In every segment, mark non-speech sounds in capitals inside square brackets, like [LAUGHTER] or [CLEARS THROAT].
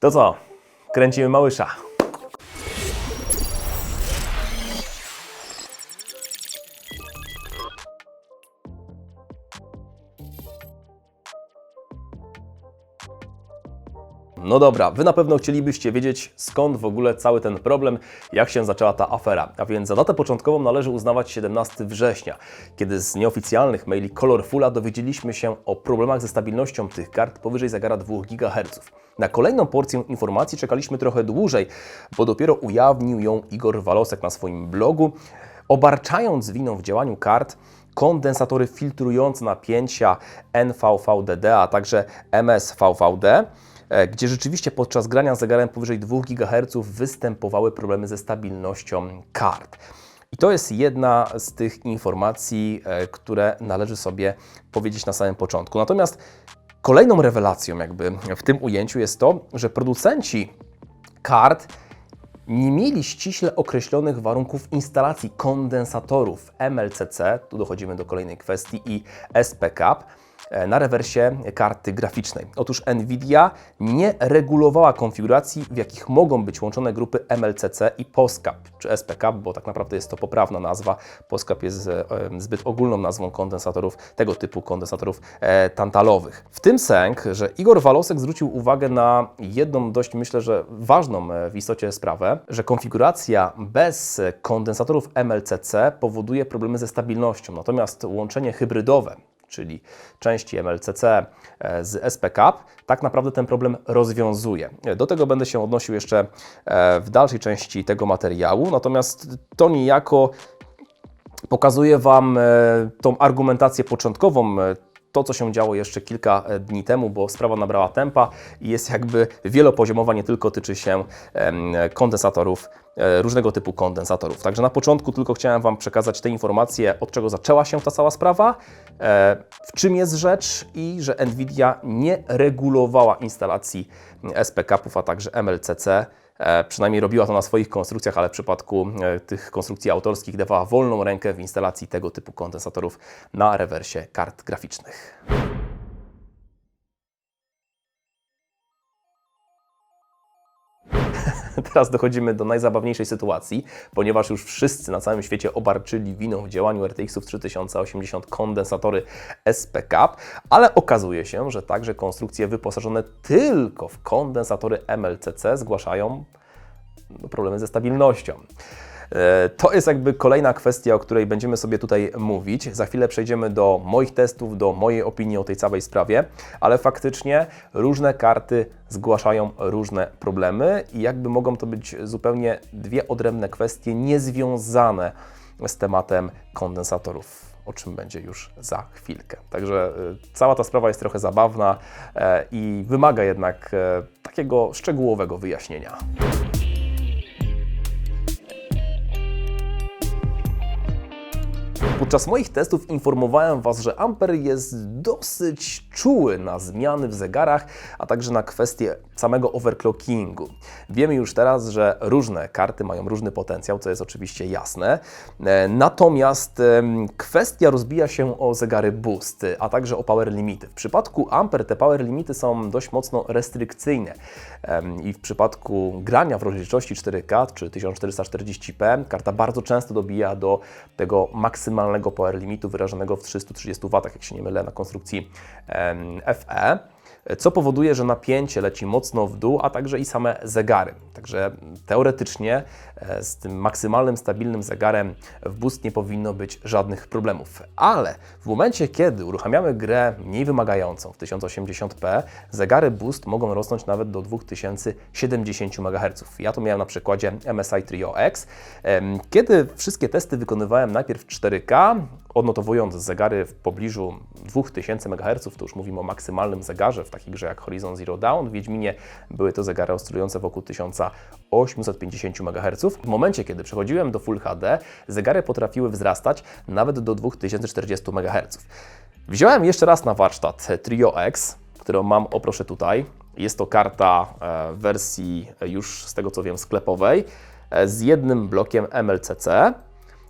To co? Kręcimy małysza. No dobra, Wy na pewno chcielibyście wiedzieć, skąd w ogóle cały ten problem, jak się zaczęła ta afera. A więc za datę początkową należy uznawać 17 września, kiedy z nieoficjalnych maili Colorfula dowiedzieliśmy się o problemach ze stabilnością tych kart powyżej zegara 2 GHz. Na kolejną porcję informacji czekaliśmy trochę dłużej, bo dopiero ujawnił ją Igor Walosek na swoim blogu, obarczając winą w działaniu kart kondensatory filtrujące napięcia NVVDD, a także MSVVD, gdzie rzeczywiście podczas grania zegarem powyżej 2 GHz występowały problemy ze stabilnością kart. I to jest jedna z tych informacji, e, które należy sobie powiedzieć na samym początku. Natomiast kolejną rewelacją jakby w tym ujęciu jest to, że producenci kart nie mieli ściśle określonych warunków instalacji kondensatorów MLCC, tu dochodzimy do kolejnej kwestii, i SPCAP e, na rewersie karty graficznej. Otóż Nvidia nie regulowała konfiguracji, w jakich mogą być łączone grupy MLCC i POSCAP, czy SPCAP, bo tak naprawdę jest to poprawna nazwa. POSCAP jest e, zbyt ogólną nazwą kondensatorów, tego typu kondensatorów e, tantalowych. W tym sęk, że Igor Walosek zwrócił uwagę na jedną dość, myślę, że ważną e, w istocie sprawę, że konfiguracja bez kondensatorów MLCC powoduje problemy ze stabilnością, natomiast łączenie hybrydowe, czyli części MLCC e, z SPCAP, tak naprawdę ten problem rozwiązuje. Do tego będę się odnosił jeszcze e, w dalszej części tego materiału, natomiast to niejako pokazuje Wam e, tą argumentację początkową, to, co się działo jeszcze kilka dni temu, bo sprawa nabrała tempa i jest jakby wielopoziomowa, nie tylko tyczy się kondensatorów, różnego typu kondensatorów. Także na początku tylko chciałem Wam przekazać te informacje, od czego zaczęła się ta cała sprawa, e, w czym jest rzecz i że Nvidia nie regulowała instalacji SPCAP-ów, a także MLCC. E, Przynajmniej robiła to na swoich konstrukcjach, ale w przypadku e, tych konstrukcji autorskich dawała wolną rękę w instalacji tego typu kondensatorów na rewersie kart graficznych. [LAUGHS] Teraz dochodzimy do najzabawniejszej sytuacji, ponieważ już wszyscy na całym świecie obarczyli winą w działaniu RTX-ów 3080 kondensatory SPCAP, ale okazuje się, że także konstrukcje wyposażone tylko w kondensatory MLCC zgłaszają problemy ze stabilnością. E, To jest jakby kolejna kwestia, o której będziemy sobie tutaj mówić. Za chwilę przejdziemy do moich testów, do mojej opinii o tej całej sprawie, ale faktycznie różne karty zgłaszają różne problemy i jakby mogą to być zupełnie dwie odrębne kwestie, niezwiązane z tematem kondensatorów o czym będzie już za chwilkę. Także y, cała ta sprawa jest trochę zabawna e, i wymaga jednak e, takiego szczegółowego wyjaśnienia. Podczas moich testów informowałem Was, że Amper jest dosyć czuły na zmiany w zegarach, a także na kwestie samego overclockingu. Wiemy już teraz, że różne karty mają różny potencjał, co jest oczywiście jasne. E, Natomiast kwestia rozbija się o zegary boost, a także o power limity. W przypadku Amper te power limity są dość mocno restrykcyjne i w przypadku grania w rozdzielczości 4K czy 1440p karta bardzo często dobija do tego maksymalnego power limitu wyrażonego w 330 W, jak się nie mylę, na konstrukcji FE co powoduje, że napięcie leci mocno w dół, a także i same zegary. Także teoretycznie e, z tym maksymalnym, stabilnym zegarem w boost nie powinno być żadnych problemów. Ale w momencie, kiedy uruchamiamy grę mniej wymagającą w 1080p, zegary boost mogą rosnąć nawet do 2070 MHz. Ja to miałem na przykładzie MSI Trio X. Kiedy wszystkie testy wykonywałem najpierw w 4K, odnotowując zegary w pobliżu 2000 MHz, to już mówimy o maksymalnym zegarze w takiej grze jak Horizon Zero Dawn. W Wiedźminie były to zegary oscylujące wokół 1850 MHz. W momencie, kiedy przechodziłem do Full HD, zegary potrafiły wzrastać nawet do 2040 MHz. Wziąłem jeszcze raz na warsztat Trio X, którą mam, o proszę tutaj. Jest to karta e, w wersji e, już z tego co wiem sklepowej, e, z jednym blokiem MLCC.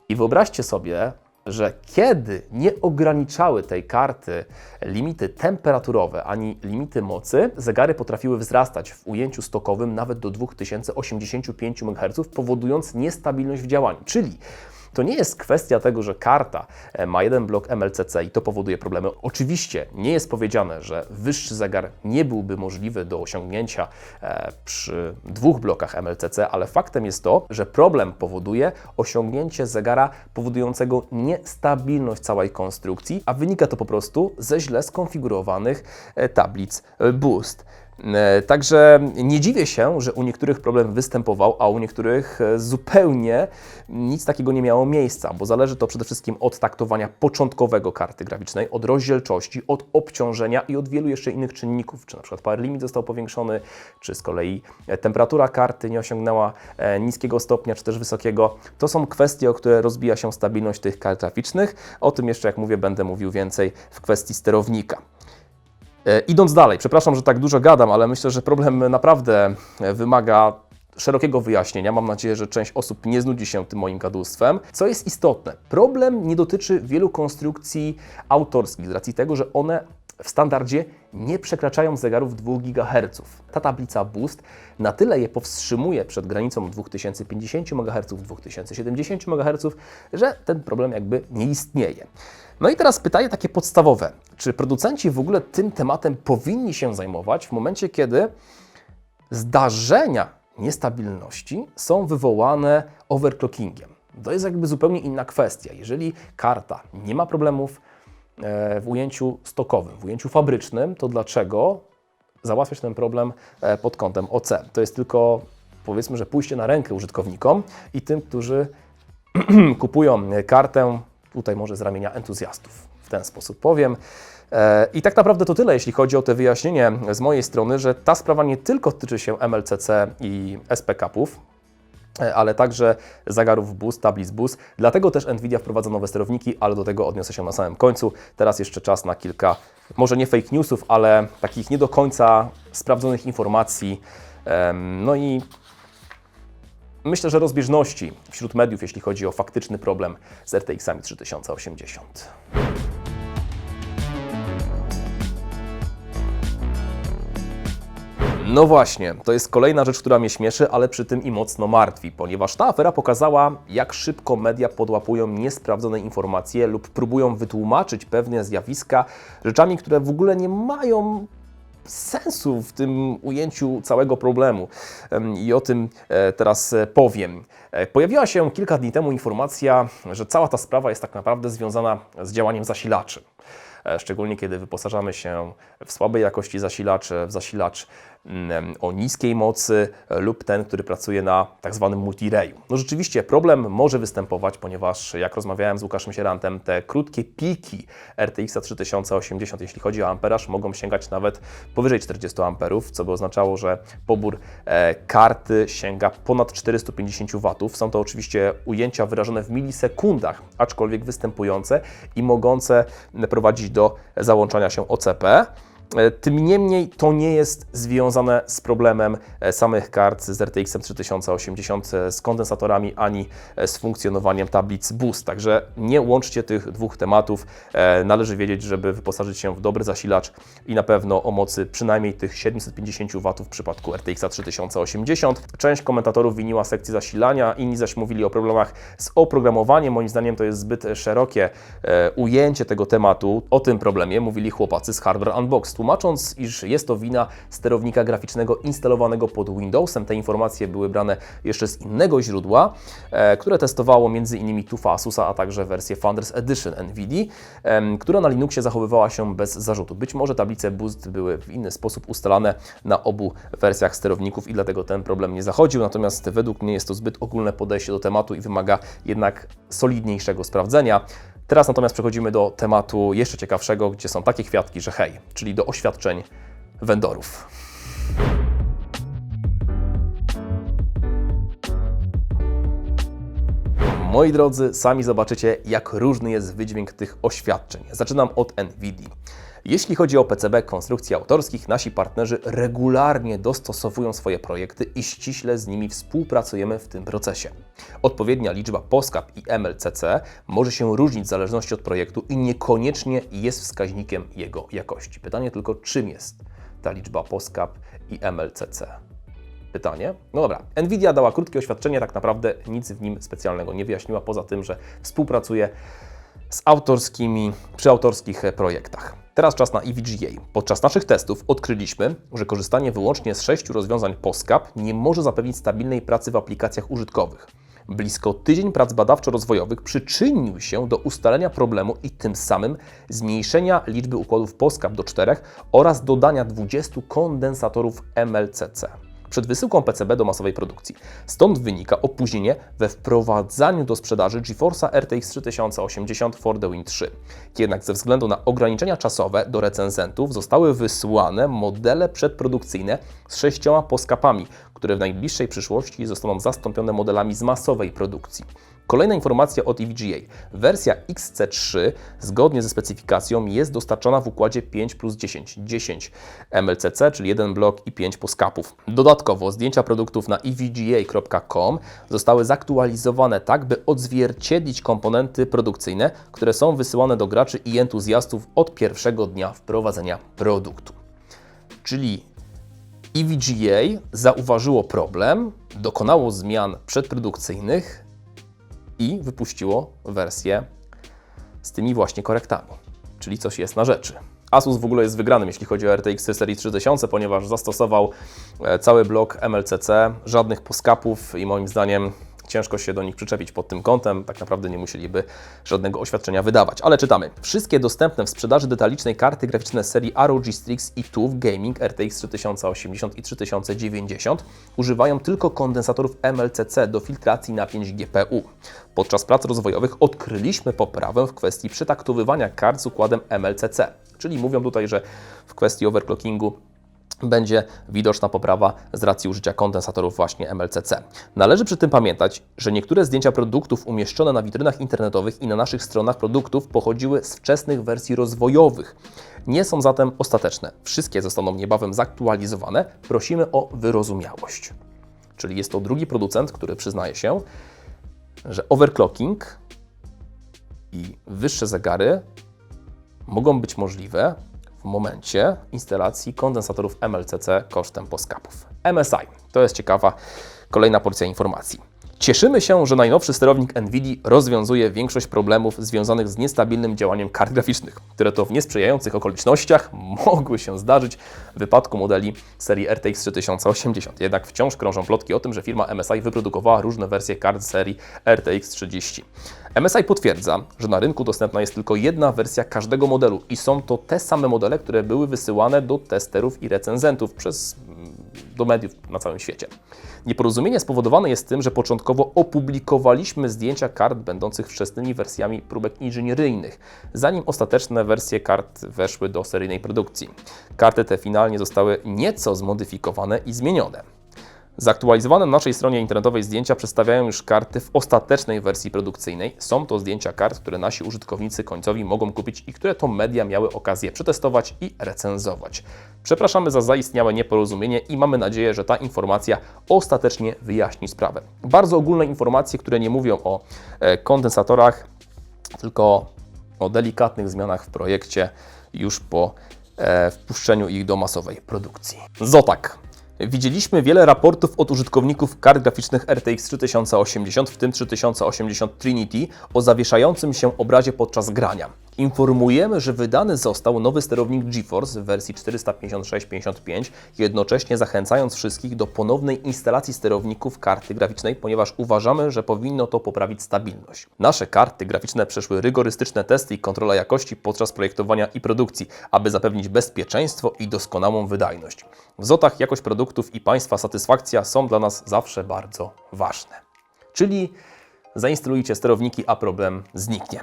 I wyobraźcie sobie, że kiedy nie ograniczały tej karty limity temperaturowe ani limity mocy, zegary potrafiły wzrastać w ujęciu stokowym nawet do 2085 MHz, powodując niestabilność w działaniu. Czyli to nie jest kwestia tego, że karta e, ma jeden blok MLCC i to powoduje problemy. Oczywiście nie jest powiedziane, że wyższy zegar nie byłby możliwy do osiągnięcia e, przy dwóch blokach MLCC, ale faktem jest to, że problem powoduje osiągnięcie zegara powodującego niestabilność całej konstrukcji, a wynika to po prostu ze źle skonfigurowanych e, tablic Boost. E, Także nie dziwię się, że u niektórych problem występował, a u niektórych e, zupełnie nic takiego nie miało miejsca, bo zależy to przede wszystkim od taktowania początkowego karty graficznej, od rozdzielczości, od obciążenia i od wielu jeszcze innych czynników, czy na przykład power limit został powiększony, czy z kolei e, temperatura karty nie osiągnęła niskiego stopnia, czy też wysokiego. To są kwestie, o które rozbija się stabilność tych kart graficznych. O tym jeszcze, jak mówię, będę mówił więcej w kwestii sterownika. E, Idąc dalej, przepraszam, że tak dużo gadam, ale myślę, że problem naprawdę e, wymaga szerokiego wyjaśnienia. Mam nadzieję, że część osób nie znudzi się tym moim gadulstwem. Co jest istotne, problem nie dotyczy wielu konstrukcji autorskich, z racji tego, że one w standardzie nie przekraczają zegarów 2 GHz. Ta tablica Boost na tyle je powstrzymuje przed granicą 2050 MHz, 2070 MHz, że ten problem jakby nie istnieje. No i teraz pytanie takie podstawowe. Czy producenci w ogóle tym tematem powinni się zajmować w momencie, kiedy zdarzenia niestabilności są wywołane overclockingiem? To jest jakby zupełnie inna kwestia. Jeżeli karta nie ma problemów w ujęciu stokowym, w ujęciu fabrycznym, to dlaczego załatwiać ten problem e, pod kątem OC? To jest tylko powiedzmy, że pójście na rękę użytkownikom i tym, którzy [CLEARS THROAT] kupują kartę tutaj może z ramienia entuzjastów. W ten sposób powiem. E, I tak naprawdę to tyle, jeśli chodzi o te wyjaśnienie z mojej strony, że ta sprawa nie tylko tyczy się MLCC i SP-kapów, e, ale także zegarów BUS, tablic BUS. Dlatego też Nvidia wprowadza nowe sterowniki, ale do tego odniosę się na samym końcu. Teraz jeszcze czas na kilka, może nie fake newsów, ale takich nie do końca sprawdzonych informacji. No i myślę, że rozbieżności wśród mediów, jeśli chodzi o faktyczny problem z RTX-ami 3080. No właśnie, to jest kolejna rzecz, która mnie śmieszy, ale przy tym i mocno martwi, ponieważ ta afera pokazała, jak szybko media podłapują niesprawdzone informacje lub próbują wytłumaczyć pewne zjawiska rzeczami, które w ogóle nie mają sensu w tym ujęciu całego problemu. Em, I o tym e, teraz e, powiem. E, Pojawiła się kilka dni temu informacja, że cała ta sprawa jest tak naprawdę związana z działaniem zasilaczy. Szczególnie kiedy wyposażamy się w słabej jakości zasilacz, w zasilacz o niskiej mocy lub ten, który pracuje na tak zwanym multirayu. No rzeczywiście problem może występować, ponieważ jak rozmawiałem z Łukaszem Sierantem, te krótkie piki RTX 3080, jeśli chodzi o amperaż, mogą sięgać nawet powyżej 40 amperów, co by oznaczało, że pobór e, karty sięga ponad 450 W. Są to oczywiście ujęcia wyrażone w milisekundach, aczkolwiek występujące i mogące prowadzić do załączania się OCP. E, Tym niemniej to nie jest związane z problemem e, samych kart z RTX 3080 e, z kondensatorami ani z funkcjonowaniem tablic Boost. Także nie łączcie tych dwóch tematów. Należy wiedzieć, żeby wyposażyć się w dobry zasilacz i na pewno o mocy przynajmniej tych 750 W w przypadku RTX 3080. Część komentatorów winiła sekcję zasilania, inni zaś mówili o problemach z oprogramowaniem. Moim zdaniem to jest zbyt szerokie ujęcie tego tematu. O tym problemie mówili chłopacy z Hardware Unbox, tłumacząc, iż jest to wina sterownika graficznego instalowanego pod Windowsem. Te informacje były brane jeszcze z innego źródła, e, które testowało m.in. TUFA Asusa, a także wersję Founders Edition NVIDIA, która na Linuxie zachowywała się bez zarzutu. Być może tablice Boost były w inny sposób ustalane na obu wersjach sterowników i dlatego ten problem nie zachodził, natomiast według mnie jest to zbyt ogólne podejście do tematu i wymaga jednak solidniejszego sprawdzenia. Teraz natomiast przechodzimy do tematu jeszcze ciekawszego, gdzie są takie kwiatki, że hej, czyli do oświadczeń vendorów. Moi drodzy, sami zobaczycie, jak różny jest wydźwięk tych oświadczeń. Zaczynam od NVIDIA. Jeśli chodzi o PCB konstrukcji autorskich, nasi partnerzy regularnie dostosowują swoje projekty i ściśle z nimi współpracujemy w tym procesie. Odpowiednia liczba POSCAP i MLCC może się różnić w zależności od projektu i niekoniecznie jest wskaźnikiem jego jakości. Pytanie tylko, czym jest ta liczba POSCAP i MLCC? Pytanie? No dobra, Nvidia dała krótkie oświadczenie, tak naprawdę nic w nim specjalnego nie wyjaśniła, poza tym, że współpracuje z autorskimi, przy autorskich projektach. Teraz czas na EVGA. Podczas naszych testów odkryliśmy, że korzystanie wyłącznie z sześciu rozwiązań POSCAP nie może zapewnić stabilnej pracy w aplikacjach użytkowych. Blisko tydzień prac badawczo-rozwojowych przyczynił się do ustalenia problemu i tym samym zmniejszenia liczby układów POSCAP do czterech oraz dodania 20 kondensatorów MLCC przed wysyłką PCB do masowej produkcji. Stąd wynika opóźnienie we wprowadzaniu do sprzedaży GeForce'a RTX 3080 for the Win 3. Jednak ze względu na ograniczenia czasowe do recenzentów zostały wysłane modele przedprodukcyjne z sześcioma poskapami, które w najbliższej przyszłości zostaną zastąpione modelami z masowej produkcji. Kolejna informacja od EVGA. Wersja XC3 zgodnie ze specyfikacją jest dostarczona w układzie 5 plus 10, 10 MLCC, czyli jeden blok i 5 poskapów. Dodatkowo zdjęcia produktów na evga.com zostały zaktualizowane tak, by odzwierciedlić komponenty produkcyjne, które są wysyłane do graczy i entuzjastów od pierwszego dnia wprowadzenia produktu. Czyli EVGA zauważyło problem, dokonało zmian przedprodukcyjnych i wypuściło wersję z tymi właśnie korektami, czyli coś jest na rzeczy. Asus w ogóle jest wygranym, jeśli chodzi o RTX serii 3000, ponieważ zastosował e, cały blok MLCC, żadnych poskapów i moim zdaniem ciężko się do nich przyczepić pod tym kątem. Tak naprawdę nie musieliby żadnego oświadczenia wydawać. Ale czytamy. Wszystkie dostępne w sprzedaży detalicznej karty graficzne serii ROG Strix i TUF Gaming RTX 3080 i 3090 używają tylko kondensatorów MLCC do filtracji napięć GPU. Podczas prac rozwojowych odkryliśmy poprawę w kwestii przetaktowywania kart z układem MLCC. Czyli mówią tutaj, że w kwestii overclockingu będzie widoczna poprawa z racji użycia kondensatorów właśnie MLCC. Należy przy tym pamiętać, że niektóre zdjęcia produktów umieszczone na witrynach internetowych i na naszych stronach produktów pochodziły z wczesnych wersji rozwojowych. Nie są zatem ostateczne. Wszystkie zostaną niebawem zaktualizowane. Prosimy o wyrozumiałość. Czyli jest to drugi producent, który przyznaje się, że overclocking i wyższe zegary mogą być możliwe w momencie instalacji kondensatorów MLCC kosztem poskapów. MSI to jest ciekawa kolejna porcja informacji. Cieszymy się, że najnowszy sterownik NVIDIA rozwiązuje większość problemów związanych z niestabilnym działaniem kart graficznych, które to w niesprzyjających okolicznościach mogły się zdarzyć w wypadku modeli serii RTX 3080. Jednak wciąż krążą plotki o tym, że firma MSI wyprodukowała różne wersje kart serii RTX 30. MSI potwierdza, że na rynku dostępna jest tylko jedna wersja każdego modelu i są to te same modele, które były wysyłane do testerów i recenzentów przez do mediów na całym świecie. Nieporozumienie spowodowane jest tym, że początkowo opublikowaliśmy zdjęcia kart będących wczesnymi wersjami próbek inżynieryjnych, zanim ostateczne wersje kart weszły do seryjnej produkcji. Karty te finalnie zostały nieco zmodyfikowane i zmienione. Zaktualizowane na naszej stronie internetowej zdjęcia przedstawiają już karty w ostatecznej wersji produkcyjnej. Są to zdjęcia kart, które nasi użytkownicy końcowi mogą kupić i które to media miały okazję przetestować i recenzować. Przepraszamy za zaistniałe nieporozumienie i mamy nadzieję, że ta informacja ostatecznie wyjaśni sprawę. Bardzo ogólne informacje, które nie mówią o e, kondensatorach, tylko o delikatnych zmianach w projekcie już po e, wpuszczeniu ich do masowej produkcji. Zotak. Widzieliśmy wiele raportów od użytkowników kart graficznych RTX 3080, w tym 3080 Trinity, o zawieszającym się obrazie podczas grania. Informujemy, że wydany został nowy sterownik GeForce w wersji 456-55, jednocześnie zachęcając wszystkich do ponownej instalacji sterowników karty graficznej, ponieważ uważamy, że powinno to poprawić stabilność. Nasze karty graficzne przeszły rygorystyczne testy i kontrola jakości podczas projektowania i produkcji, aby zapewnić bezpieczeństwo i doskonałą wydajność. W ZOTach jakość produktów i Państwa satysfakcja są dla nas zawsze bardzo ważne. Czyli zainstalujcie sterowniki, a problem zniknie.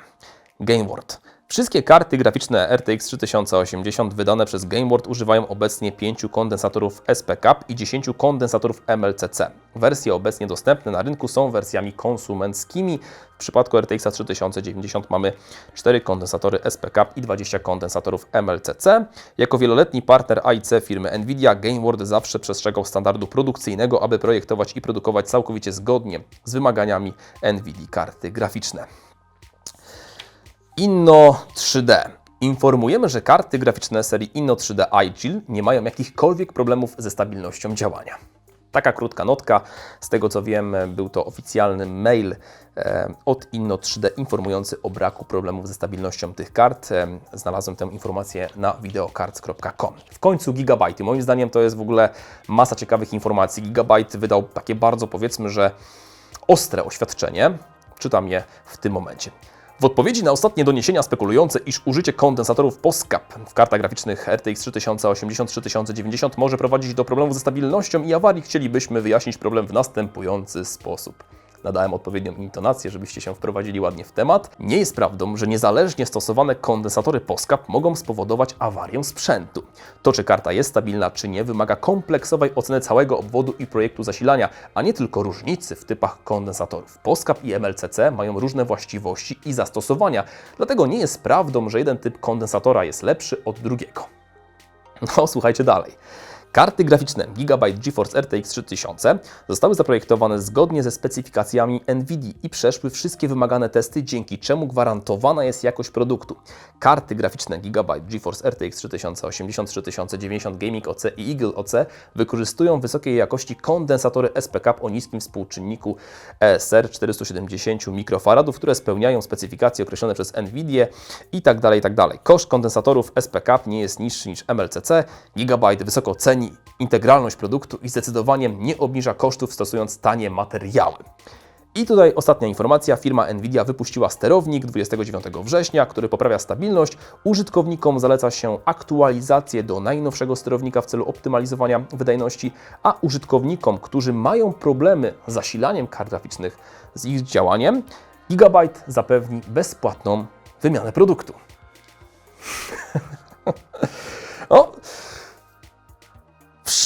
GameWorld. Wszystkie karty graficzne RTX 3080 wydane przez GameWorld używają obecnie 5 kondensatorów SP-Cap i 10 kondensatorów MLCC. Wersje obecnie dostępne na rynku są wersjami konsumenckimi. W przypadku RTX 3090 mamy 4 kondensatory SP-Cap i 20 kondensatorów MLCC. Jako wieloletni partner AIC firmy Nvidia, GameWorld zawsze przestrzegał standardu produkcyjnego, aby projektować i produkować całkowicie zgodnie z wymaganiami Nvidia karty graficzne. Inno 3D. Informujemy, że karty graficzne serii Inno 3D iChill nie mają jakichkolwiek problemów ze stabilnością działania. Taka krótka notka. Z tego co wiem, był to oficjalny mail e, od Inno 3D informujący o braku problemów ze stabilnością tych kart. E, Znalazłem tę informację na videocards.com. W końcu Gigabyte. Moim zdaniem to jest w ogóle masa ciekawych informacji. Gigabyte wydał takie bardzo powiedzmy, że ostre oświadczenie. Czytam je w tym momencie. W odpowiedzi na ostatnie doniesienia spekulujące, iż użycie kondensatorów POSCAP w kartach graficznych RTX 3080-3090 może prowadzić do problemów ze stabilnością i awarii, chcielibyśmy wyjaśnić problem w następujący sposób. Nadałem odpowiednią intonację, żebyście się wprowadzili ładnie w temat. Nie jest prawdą, że niezależnie stosowane kondensatory POSCAP mogą spowodować awarię sprzętu. To, czy karta jest stabilna, czy nie, wymaga kompleksowej oceny całego obwodu i projektu zasilania, a nie tylko różnicy w typach kondensatorów. POSCAP i MLCC mają różne właściwości i zastosowania, dlatego nie jest prawdą, że jeden typ kondensatora jest lepszy od drugiego. No, słuchajcie dalej. Karty graficzne Gigabyte GeForce RTX 3000 zostały zaprojektowane zgodnie ze specyfikacjami NVIDIA i przeszły wszystkie wymagane testy, dzięki czemu gwarantowana jest jakość produktu. Karty graficzne Gigabyte GeForce RTX 3080, 3090 Gaming OC i Eagle OC wykorzystują wysokiej jakości kondensatory SP-Cap o niskim współczynniku ESR 470 mikrofaradów, które spełniają specyfikacje określone przez NVIDIA i tak dalej, tak dalej. Koszt kondensatorów SP-Cap nie jest niższy niż MLCC. Gigabyte wysoko ceni integralność produktu i zdecydowanie nie obniża kosztów stosując tanie materiały. I tutaj ostatnia informacja. Firma Nvidia wypuściła sterownik 29 września, który poprawia stabilność. Użytkownikom zaleca się aktualizację do najnowszego sterownika w celu optymalizowania wydajności, a użytkownikom, którzy mają problemy z zasilaniem kart graficznych z ich działaniem, Gigabyte zapewni bezpłatną wymianę produktu. [LAUGHS]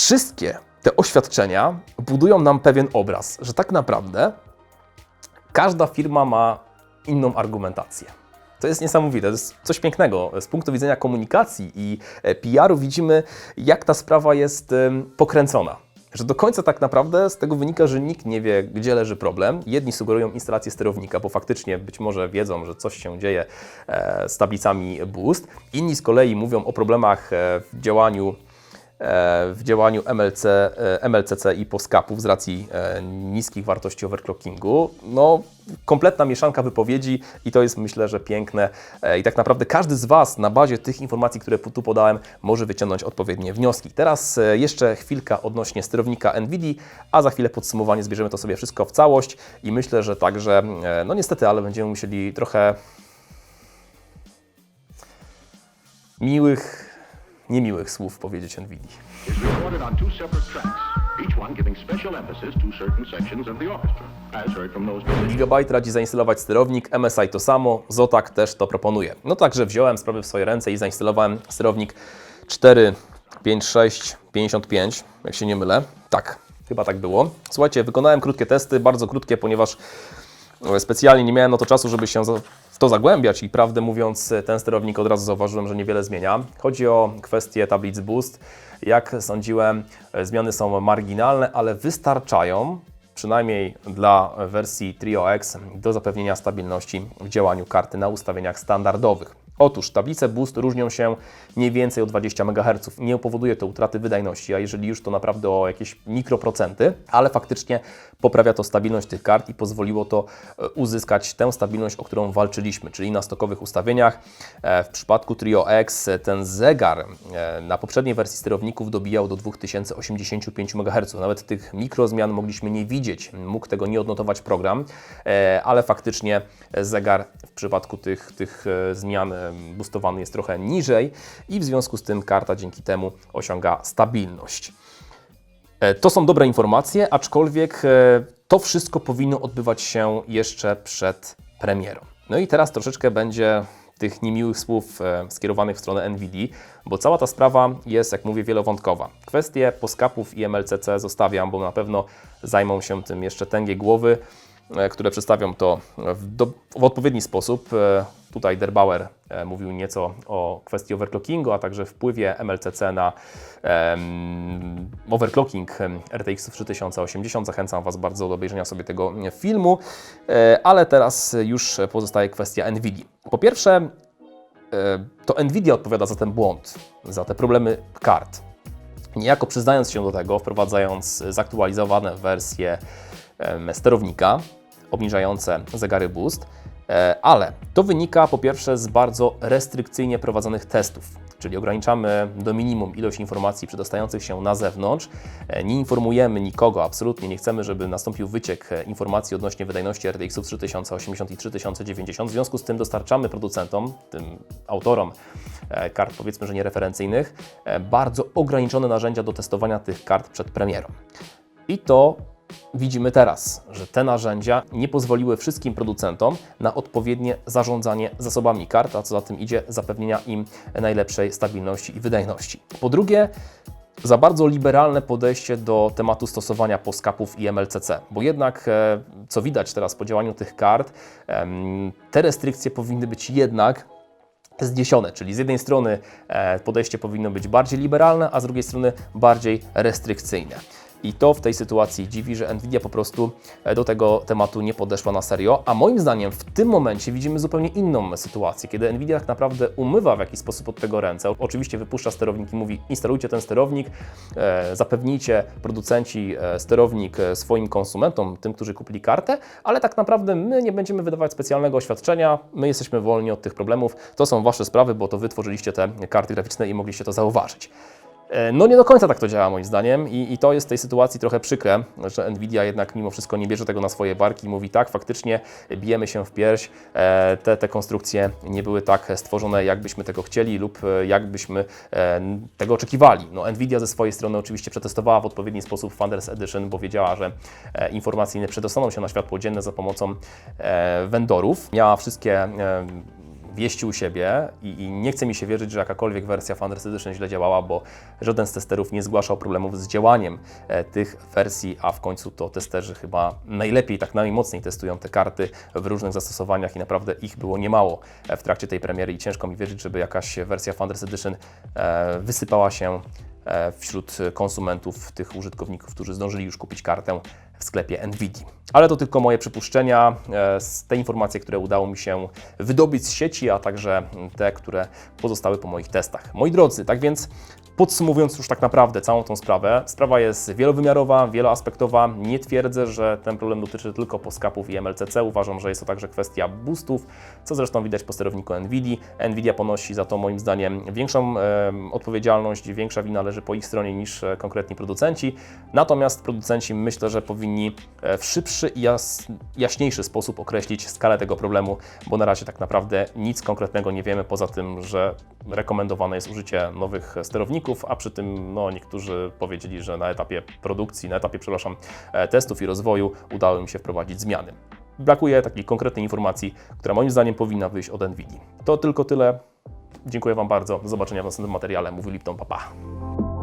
wszystkie te oświadczenia budują nam pewien obraz, że tak naprawdę każda firma ma inną argumentację. To jest niesamowite, to jest coś pięknego. Z punktu widzenia komunikacji i e, PR-u widzimy, jak ta sprawa jest pokręcona. Że do końca tak naprawdę z tego wynika, że nikt nie wie, gdzie leży problem. Jedni sugerują instalację sterownika, bo faktycznie być może wiedzą, że coś się dzieje e, z tablicami Boost. Inni z kolei mówią o problemach e, w działaniu w działaniu MLC, e, MLCC i POSCAPów z racji e, niskich wartości overclockingu. No, kompletna mieszanka wypowiedzi i to jest myślę, że piękne. E, I tak naprawdę każdy z Was na bazie tych informacji, które tu podałem, może wyciągnąć odpowiednie wnioski. Teraz e, jeszcze chwilka odnośnie sterownika NVIDIA, a za chwilę podsumowanie zbierzemy to sobie wszystko w całość i myślę, że także, e, no niestety, ale będziemy musieli trochę miłych, niemiłych słów powiedzieć NVIDIA. Gigabyte radzi zainstalować sterownik, MSI to samo, Zotac też to proponuje. No także wziąłem sprawy w swoje ręce i zainstalowałem sterownik 4, 5, 6, 55, jak się nie mylę. Tak, chyba tak było. Słuchajcie, wykonałem krótkie testy, bardzo krótkie, ponieważ e, specjalnie nie miałem na to czasu, żeby się to zagłębiać i prawdę mówiąc, ten sterownik od razu zauważyłem, że niewiele zmienia. Chodzi o kwestię tablic Boost. Jak sądziłem, e, zmiany są marginalne, ale wystarczają, przynajmniej dla wersji Trio X, do zapewnienia stabilności w działaniu karty na ustawieniach standardowych. Otóż tablice Boost różnią się mniej więcej o 20 MHz. Nie powoduje to utraty wydajności, a jeżeli już to naprawdę o jakieś mikroprocenty, ale faktycznie poprawia to stabilność tych kart i pozwoliło to e, uzyskać tę stabilność, o którą walczyliśmy, czyli na stokowych ustawieniach. E, W przypadku Trio X e, ten zegar na poprzedniej wersji sterowników dobijał do 2085 MHz. Nawet tych mikrozmian mogliśmy nie widzieć, mógł tego nie odnotować program, ale faktycznie zegar w przypadku tych, tych zmian boostowany jest trochę niżej i w związku z tym karta dzięki temu osiąga stabilność. E, To są dobre informacje, aczkolwiek e, to wszystko powinno odbywać się jeszcze przed premierą. No i teraz troszeczkę będzie tych niemiłych słów e, skierowanych w stronę NVIDIA, bo cała ta sprawa jest, jak mówię, wielowątkowa. Kwestie poskapów i MLCC zostawiam, bo na pewno zajmą się tym jeszcze tęgie głowy, które przedstawią to w, do, w odpowiedni sposób. E, Tutaj Derbauer e, mówił nieco o kwestii overclockingu, a także wpływie MLCC na em, overclocking RTX 3080. Zachęcam Was bardzo do obejrzenia sobie tego filmu, E, ale teraz już pozostaje kwestia NVIDIA. Po pierwsze, e, to NVIDIA odpowiada za ten błąd, za te problemy kart. Niejako przyznając się do tego, wprowadzając zaktualizowane wersje sterownika, obniżające zegary boost, e, ale to wynika po pierwsze z bardzo restrykcyjnie prowadzonych testów, czyli ograniczamy do minimum ilość informacji przedostających się na zewnątrz, e, nie informujemy nikogo, absolutnie nie chcemy, żeby nastąpił wyciek e, informacji odnośnie wydajności RTX 3080 i 3090, w związku z tym dostarczamy producentom, tym autorom e, kart powiedzmy, że niereferencyjnych, e, bardzo ograniczone narzędzia do testowania tych kart przed premierą. I to widzimy teraz, że te narzędzia nie pozwoliły wszystkim producentom na odpowiednie zarządzanie zasobami kart, a co za tym idzie, zapewnienia im najlepszej stabilności i wydajności. Po drugie, za bardzo liberalne podejście do tematu stosowania poskapów i MLCC, bo jednak, e, co widać teraz po działaniu tych kart, te restrykcje powinny być jednak zniesione, czyli z jednej strony e, podejście powinno być bardziej liberalne, a z drugiej strony bardziej restrykcyjne. I to w tej sytuacji dziwi, że Nvidia po prostu e, do tego tematu nie podeszła na serio, a moim zdaniem w tym momencie widzimy zupełnie inną sytuację, kiedy Nvidia tak naprawdę umywa w jakiś sposób od tego ręce. Oczywiście wypuszcza sterownik i mówi instalujcie ten sterownik, e, zapewnijcie producenci e, sterownik swoim konsumentom, tym, którzy kupili kartę, ale tak naprawdę my nie będziemy wydawać specjalnego oświadczenia, my jesteśmy wolni od tych problemów, to są Wasze sprawy, bo to Wy tworzyliście te karty graficzne i mogliście to zauważyć. E, No nie do końca tak to działa moim zdaniem i, i to jest w tej sytuacji trochę przykre, że Nvidia jednak mimo wszystko nie bierze tego na swoje barki i mówi tak, faktycznie bijemy się w pierś, e, te, te konstrukcje nie były tak stworzone, jakbyśmy tego chcieli lub e, jakbyśmy tego oczekiwali. No, Nvidia ze swojej strony oczywiście przetestowała w odpowiedni sposób Founders Edition, bo wiedziała, że informacje nie przedostaną się na światło dzienne za pomocą vendorów. Miała wszystkie wieści u siebie i, i nie chce mi się wierzyć, że jakakolwiek wersja Edition źle działała, bo żaden z testerów nie zgłaszał problemów z działaniem e, tych wersji, a w końcu to testerzy chyba najlepiej, tak najmocniej testują te karty w różnych zastosowaniach i naprawdę ich było niemało e, w trakcie tej premiery i ciężko mi wierzyć, żeby jakaś wersja Founders Edition wysypała się wśród konsumentów, tych użytkowników, którzy zdążyli już kupić kartę w sklepie Nvidia. Ale to tylko moje przypuszczenia, e, te informacje, które udało mi się wydobyć z sieci, a także te, które pozostały po moich testach. Moi drodzy, tak więc podsumowując już tak naprawdę całą tą sprawę, sprawa jest wielowymiarowa, wieloaspektowa. Nie twierdzę, że ten problem dotyczy tylko poskapów i MLCC. Uważam, że jest to także kwestia boostów, co zresztą widać po sterowniku NVIDIA. NVIDIA ponosi za to moim zdaniem większą e, odpowiedzialność, większa wina leży po ich stronie niż e, konkretni producenci. Natomiast producenci myślę, że powinni e, w szybszy i jas, jaśniejszy sposób określić skalę tego problemu, bo na razie tak naprawdę nic konkretnego nie wiemy, poza tym, że rekomendowane jest użycie nowych sterowników, a przy tym no, niektórzy powiedzieli, że na etapie produkcji, na etapie, przepraszam, e, testów i rozwoju udało im się wprowadzić zmiany. Brakuje takiej konkretnej informacji, która moim zdaniem powinna wyjść od NVIDIA. To tylko tyle. Dziękuję Wam bardzo. Do zobaczenia w następnym materiale. Mówił Lipton, papa. Pa.